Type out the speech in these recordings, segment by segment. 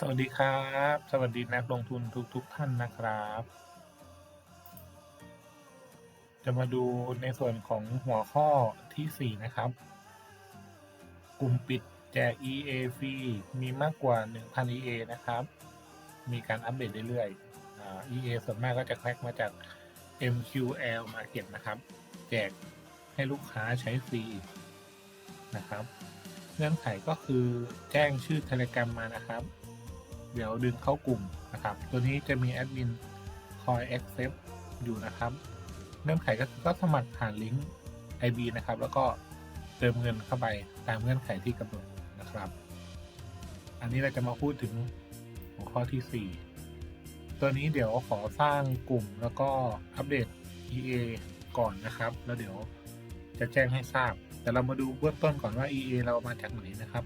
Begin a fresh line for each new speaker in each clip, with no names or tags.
สวัสดีครับ สวัสดีนักลงทุนทุกทุกๆท่านนะครับ จะมาดูในส่วนของหัวข้อที่ 4 นะครับ กลุ่มปิดแจก EA ฟรีมีมากกว่า 1,000 EA นะครับ มีการอัปเดตเรื่อยๆ EA ส่วนมากก็จะแคร็กมาจาก MQL Market นะครับ แจกให้ลูกค้าใช้ฟรีนะครับ เงื่อนไขก็คือแจ้งชื่อ Telegram มานะครับ เดี๋ยวดึงเข้ากลุ่มนะครับ ตัวนี้จะมีแอดมินคอย accept อยู่นะครับ เงื่อนไขก็คือก็สมัครผ่านลิงก์ IB นะครับ แล้วก็เติมเงินเข้าไปตามเงื่อนไขที่กำหนดนะครับ อันนี้เราจะมาพูดถึงหัวข้อที่ 4 ตัวนี้เดี๋ยวขอสร้างกลุ่มแล้วก็อัปเดต EA ก่อนนะครับ แล้วเดี๋ยวจะแจ้งให้ทราบ แต่เรามาดูเบื้องต้นก่อนว่า EA เรามาจากไหนนะครับ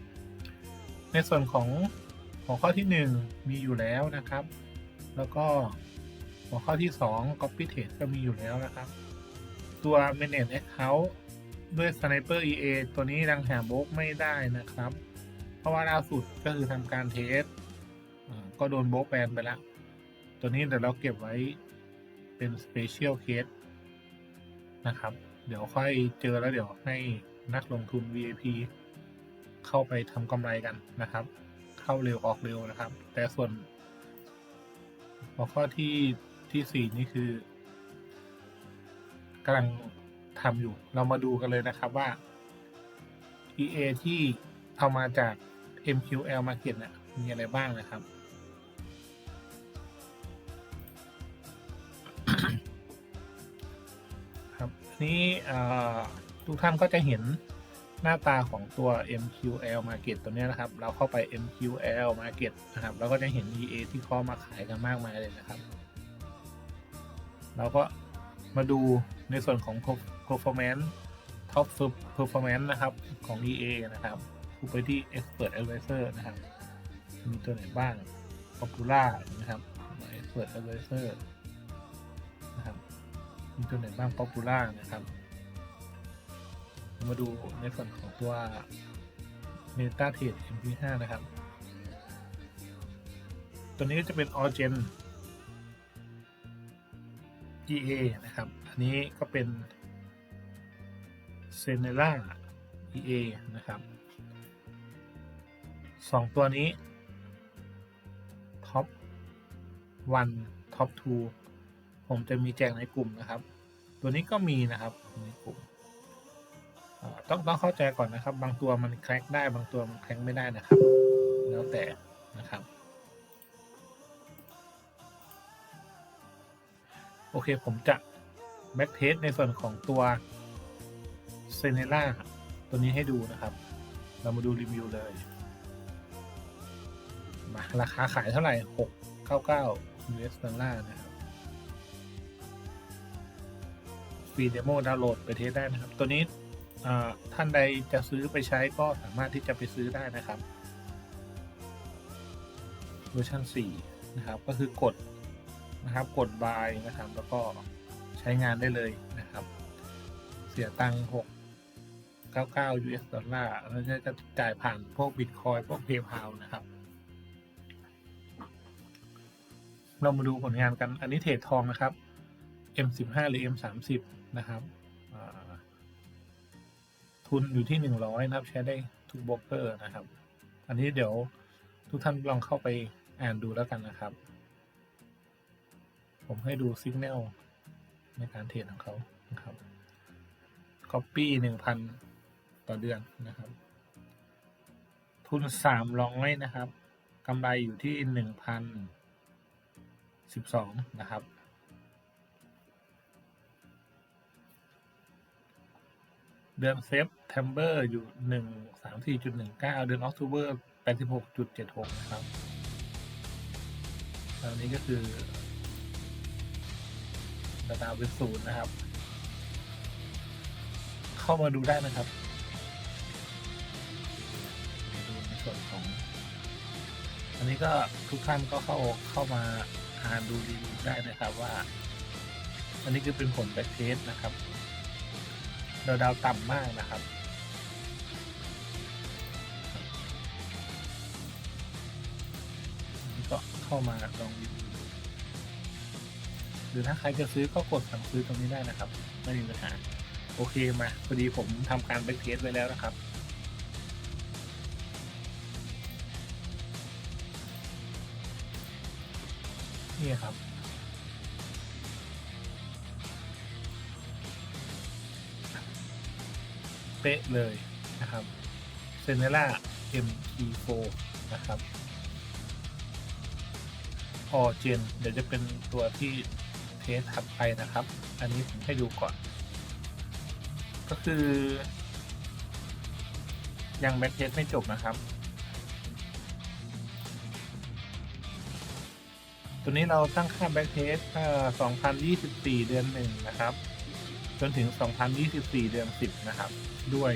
ในส่วนของ หัวข้อที่ 1 มีอยู่แล้วนะครับ แล้วก็หัวข้อที่ 2 copy trade ก็มีอยู่แล้วนะครับ ตัว manage account ด้วย sniper EA ตัวนี้ดังหาโบกไม่ได้นะครับ เพราะว่าล่าสุดก็คือทำการเทสก็โดนโบกแบนไปแล้ว ตัวนี้เดี๋ยวเราเก็บไว้เป็น special case นะครับ เดี๋ยวค่อยเจอแล้วเดี๋ยวให้นักลงทุน VIP เข้าไปทำกำไรกันนะครับ เข้าเร็วออกเร็วนะครับ แต่ส่วนหัวข้อที่ที่สี่นี่คือกำลังทำอยู่ เรามาดูกันเลยนะครับว่า EA ที่เอามาจาก MQL Market เนี่ยมีอะไรบ้างนะครับ ครับนี่ทุกท่านก็จะเห็น หน้าตาของตัว MQL Market ตัวนี้นะครับ เราเข้าไป MQL Market นะครับ เราก็จะเห็น EA ที่เขามาขายกันมากมายเลยนะครับ เราก็มาดูในส่วนของ performance top performance นะครับของ EA นะครับคูไปที่ expert advisor นะครับ มีตัวไหนบ้าง popular นะครับ expert advisor นะครับ มีตัวไหนบ้าง popular นะครับ มาดูในส่วนของตัว Meta Trade MP5 นะครับ ตัวนี้ก็จะเป็น Origin EA นะครับ อันนี้ก็เป็น s e n e l a EA นะครับสองตัวนี้ Top 1 Top 2ผมจะมีแจกในกลุ่มนะครับ ตัวนี้ก็มีนะครับในกลุ่ม ต้องต้องเข้าใจก่อนนะครับ บางตัวมันแคร็กได้บางตัวมันแคร็กไม่ได้นะครับ แล้วแต่นะครับโอเค ผมจะแบ็กเทสในส่วนของตัวเซเนล่าตัวนี้ให้ดูนะครับ เรามาดูรีวิวเลย มาราคาขายเท่าไหร่ 699 US ดอลลาร์นะครับ ฟรีเดโมดาวน์โหลดไปเทสได้นะครับ ตัวนี้ ท่านใดจะซื้อไปใช้ก็สามารถที่จะไปซื้อได้นะครับเวอร์ชัน4นะครับ ก็คือกดนะครับ กด buy นะครับ แล้วก็ใช้งานได้เลยนะครับ เสียตังค์6 99 US ดอลลาร์แล้วจะจ่ายผ่านพวก Bitcoin พวก PayPal นะครับ เรามาดูผลงานกัน อันนี้เทรดทองนะครับ M15 หรือ M30 นะครับ ทุนอยู่ที่100นะครับ ใช้ได้ทุกโบรกเกอร์นะครับ อันนี้เดี๋ยวทุกท่านลองเข้าไปอ่านดูแล้วกันนะครับ ผมให้ดูสัญญาณในการเทรดของเขานะครับ Copy 1,000 ต่อเดือนนะครับ ทุน 300 นะครับกำไรอยู่ที่ 1,012 นะครับ เดือนเซฟเทมเบอร์อยู่หนึ่งสามสี่จุดหนึ่งเก้าเดือนออกตูเบอร์แปดสิบหกจุดเจ็ดหกนะครับอันนี้ก็คือดาตาเป็นศูนย์นะครับ เข้ามาดูได้นะครับดูในส่วนของ อันนี้ก็ทุกท่านก็เข้าเข้ามาอ่านดูรีวิวได้นะครับว่า อันนี้คือเป็นผลแบ็กเทสนะครับ ดาวดาวต่ำมากนะครับ ก็เข้ามาลองรีวิวหรือถ้าใครจะซื้อก็กดสั่งซื้อตรงนี้ได้นะครับ ไม่มีปัญหา โอเคมาพอดีผมทำการแบ็กเทสไว้แล้วนะครับนี่ครับ เป๊ะเลยนะครับเซเนล่า MT4 นะครับออเจนเดี๋ยวจะเป็นตัวที่เทสถัดไปนะครับ อันนี้ผมให้ดูก่อน ก็คือ ยังแบ็กเทสไม่จบนะครับ ตัวนี้เราตั้งค่าแบ็กเทส2024 เดือนหนึ่งนะครับ จนถึง 2024 เดือน 10 นะครับ ด้วย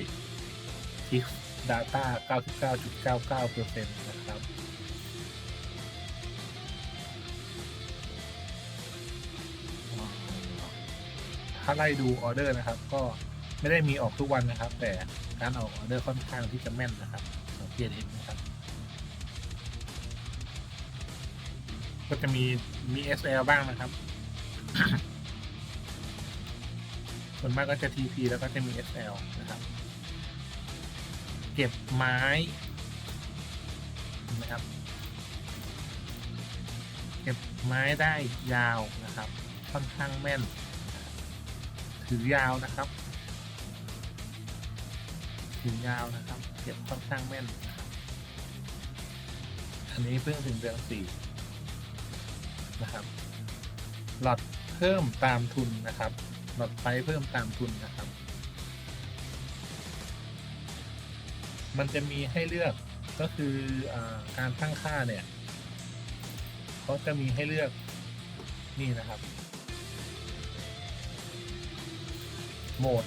X Data 99.99%นะครับ ถ้าไล่ดูออเดอร์นะครับ ก็ไม่ได้มีออกทุกวันนะครับ แต่การออกออเดอร์ค่อนข้างที่จะแม่นนะครับสังเกตเห็นนะครับ ก็จะมีมี SL บ้างนะครับ ส่วนมากก็จะ TP แล้วก็จะมี SL นะครับ เก็บไม้นะครับ เก็บไม้ได้ยาวนะครับ ค่อนข้างแม่น ถือยาวนะครับ ถือยาวนะครับ เก็บค่อนข้างแม่น อันนี้เพิ่งถึงเดือนสี่นะครับ หลอดเพิ่มตามทุนนะครับ หลอดไฟเพิ่มตามทุนนะครับ มันจะมีให้เลือกก็คืออการตั้งค่าเนี่ยเขาจะมีให้เลือกนี่นะครับ โหมด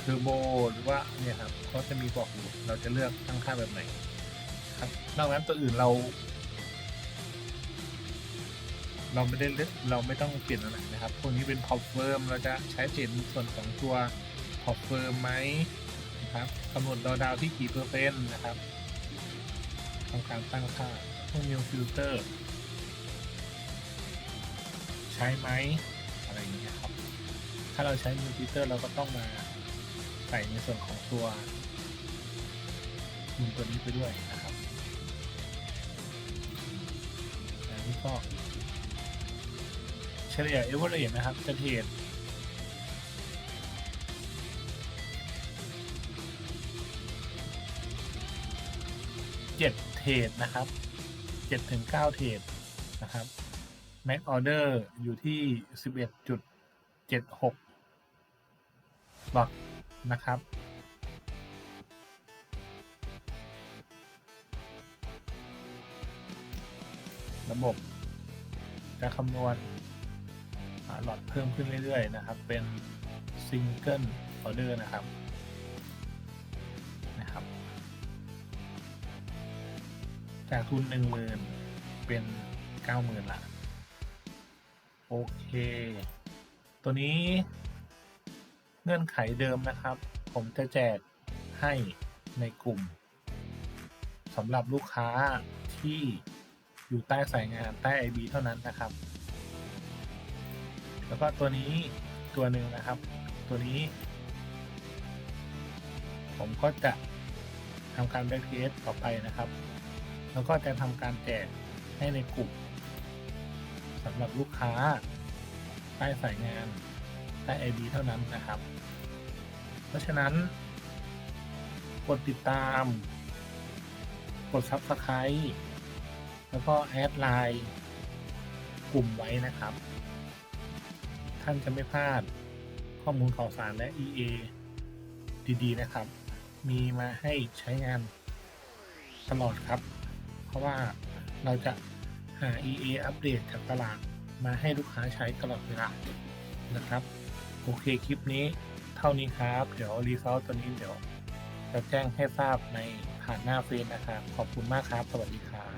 เทอร์โบหรือว่าเนี่ยครับเขาจะมีบอกอยู่เราจะเลือกตั้งค่าแบบไหนครับนอกนั้นตัวอื่นเรา เราไม่ได้เราไม่ต้องเปลี่ยนอะไรนะครับ พวกนี้เป็นพอปเฟิร์มเราจะใช้เปลี่ยนส่วนของตัวพอปเฟิร์มไหมนะครับกำหนดดาวดาวที่กี่เปอร์เซ็นต์นะครับทำการตั้งค่าพวกนิวฟิลเตอร์ใช้ไหมอะไรอย่างเงี้ยครับ ถ้าเราใช้นิวฟิลเตอร์เราก็ต้องมาใส่ในส่วนของตัวมุมตัวนี้ไปด้วยนะครับอันนี้ก็ เฉลี่ยเอเวอร์เรจนะครับจะเทรดเจ็ดเทรดนะครับเจ็ดถึงเก้าเทรดนะครับแม็กออเดอร์อยู่ที่สิบเอ็ดจุดเจ็ดหกหลอตนะครับระบบจะคำนวณ หลอดเพิ่มขึ้นเรื่อยๆนะครับ เป็นซิงเกิลออเดอร์นะครับนะครับ จากทุนหนึ่งหมื่นเป็นเก้าหมื่นละโอเค ตัวนี้เงื่อนไขเดิมนะครับ ผมจะแจกให้ในกลุ่มสำหรับลูกค้าที่อยู่ใต้สายงานใต้ IB เท่านั้นนะครับ แล้วก็ตัวนี้ตัวหนึ่งนะครับ ตัวนี้ ผมก็จะทำการแบ็กเทสต่อไปนะครับ แล้วก็จะทำการแจกให้ในกลุ่มสำหรับลูกค้าใต้สายงานใต้ IB เท่านั้นนะครับ เพราะฉะนั้น กดติดตาม กด Subscribe แล้วก็แอดไลน์กลุ่มไว้นะครับ ท่านจะไม่พลาดข้อมูลข่าวสารและ EA ดีๆ นะครับ มีมาให้ใช้งานตลอดครับ เพราะว่าเราจะหา EA อัปเดตจากตลาดมาให้ลูกค้าใช้ตลอดเวลานะครับ โอเคคลิปนี้เท่านี้ครับ เดี๋ยวรีซอสตัวนี้เดี๋ยวจะแจ้งให้ทราบในผ่านหน้าเฟซนะครับ ขอบคุณมากครับ สวัสดีครับ